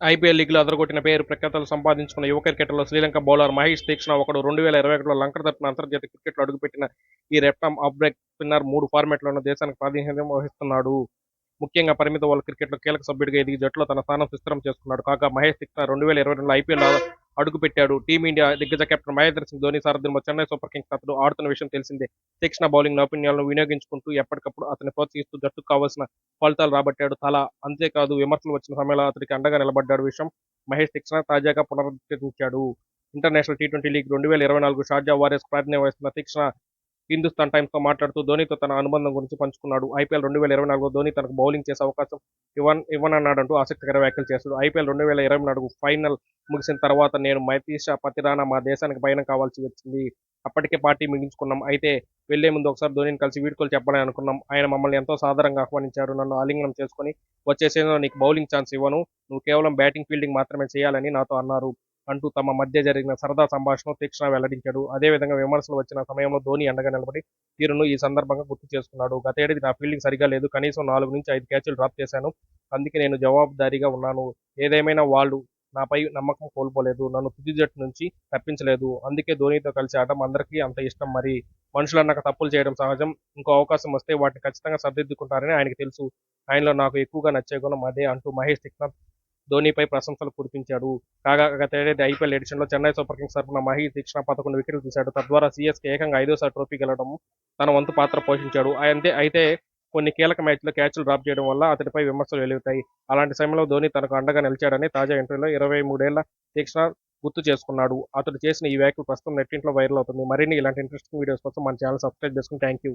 IPL లీగ్లో అదరగొట్టిన పేరు ప్రఖ్యాతలు సంపాదించుకున్న యువ క్రికెటర్లో శ్రీలంక బౌలర్ మహేష్ దీక్షణ ఒకడు రెండు వేల ఇరవై ఒకటిలో లంకర్ తరపున అంతర్జాతీయ క్రికెట్లో అడుగుపెట్టిన ఈ రెప్టమ్ ఆఫ్ బ్రేక్ స్పిన్నర్ మూడు ఫార్మాట్లను దేశానికి ప్రాతినిధ్యం వహిస్తున్నాడు. ముఖ్యంగా పరిమిత వాళ్ళ క్రికెట్లో కీలక సభ్యుడిగా ఎదిగి జట్టులో తన స్థానం సుస్థిరం చేసుకున్నాడు. కాగా మహేష్ దీక్షణ రెండు వేల ఇరవై రెండులో ఐపీఎల్ అడుగుపెట్టాడు. టీమిండియా దిగ్గజ కెప్టెన్ మహేంద్ర సింగ్ ధోని సారథ్యంలో చెన్నై సూపర్ కింగ్స్ అతడు ఆడుతున్న విషయం తెలిసిందే. శిక్షణ బౌలింగ్ నైపుణ్యాలను వినియోగించుకుంటూ ఎప్పటికప్పుడు అతన్ని ప్రోత్సహిస్తూ జట్టుకు కావాల్సిన ఫలితాలు రాబట్టాడు. తల అంతేకాదు విమర్శలు వచ్చిన సమయంలో అతడికి అండగా నిలబడ్డాడు. విషయం మహేష్ శిక్షణ తాజాగా పునరుద్ధరించాడు. ఇంటర్నేషనల్ టీ ట్వంటీ లీగ్ రెండు వేల ఇరవై నాలుగు షార్జా వారియర్స్ ప్రాతినిధ్యం వహిస్తున్న శిక్షణ హిందుస్థాన్ టైమ్స్తో మాట్లాడుతూ ధోనితో తన అనుబంధం గురించి పంచుకున్నాడు. ఐపీఎల్ రెండు వేల ఇరవై నాలుగులో ధోని తనకు బౌలింగ్ చేసే అవకాశం ఇవ్వన్ ఇవ్వనన్నాడంటూ ఆసక్తికర వ్యాఖ్యలు చేశాడు. ఐపీఎల్ రెండు వేల ఇరవై నాలుగు ఫైనల్ ముగిసిన తర్వాత నేను మైతీషా పతిరానా మా దేశానికి పయనం కావాల్సి వచ్చింది. అప్పటికే పార్టీ ముగించుకున్నాం. అయితే వెళ్ళే ముందు ఒకసారి ధోనిని కలిసి వీడ్కోలు చెప్పాలని అనుకున్నాం. ఆయన మమ్మల్ని ఎంతో సాధారణంగా ఆహ్వానించారు. నన్ను ఆలింగనం చేసుకుని వచ్చే సీజన్లో నీకు బౌలింగ్ ఛాన్స్ ఇవ్వను. నువ్వు కేవలం బ్యాటింగ్ ఫీల్డింగ్ మాత్రమే చేయాలని నాతో అన్నారు అంటూ తమ మధ్య జరిగిన సరదా సంభాషణ తీక్షణ వెల్లడించాడు. అదేవిధంగా విమర్శలు వచ్చిన సమయంలో ధోని అండగా నిలబడి తీరును ఈ సందర్భంగా గుర్తు చేసుకున్నాడు. గతేడాది నా ఫీల్డింగ్ సరిగా లేదు. కనీసం నాలుగు నుంచి ఐదు క్యాచ్లు డ్రాప్ చేశాను. అందుకే నేను జవాబుదారీగా ఉన్నాను. ఏదేమైనా వాళ్ళు నాపై నమ్మకం కోల్పోలేదు నన్ను తుది జట్టు నుంచి తప్పించలేదు. అందుకే ధోనితో కలిసి ఆడటం అందరికీ అంత ఇష్టం. మరి మనుషులన్నాక తప్పులు చేయడం సహజం. ఇంకో అవకాశం వస్తే వాటిని ఖచ్చితంగా సరిదిద్దుకుంటారని ఆయనకి తెలుసు. ఆయనలో నాకు ఎక్కువగా నచ్చే గుణం అదే అంటూ మహేష్ తిక్నాథ్ ధోనిపై ప్రశంసలు కురిపించాడు. కాగా గతేడాది ఐపీఎల్ ఎడిషన్లో చెన్నై సూపర్ కింగ్స్ తరఫున మహేష్ దీక్షణ పదకొండు వికెట్లు తీశాడు. తద్వారా సీఎస్కే ఏకంగా ఐదోసారి ట్రోఫీ గెలవడం తన వంతు పాత్ర పోషించాడు. అయితే కొన్ని కీలక మ్యాచ్లో క్యాచ్లు డ్రాప్ చేయడం వల్ల అతడిపై విమర్శలు వెలుగుతాయి. అలాంటి సమయంలో ధోని తనకు అండగా నిలిచాడని తాజా ఇంటర్వ్యూలో ఇరవై మూడేళ్ళ తీక్షణ గుర్తు చేసుకున్నాడు. అతడు చేసిన ఈ వ్యాఖ్యలు ప్రస్తుతం నెట్టింట్లో వైరల్ అవుతుంది. మరిన్ని ఇలాంటి ఇంట్రెస్టింగ్ వీడియోస్ కోసం మన ఛానల్ సబ్స్క్రైబ్ చేసుకుని థ్యాంక్ యూ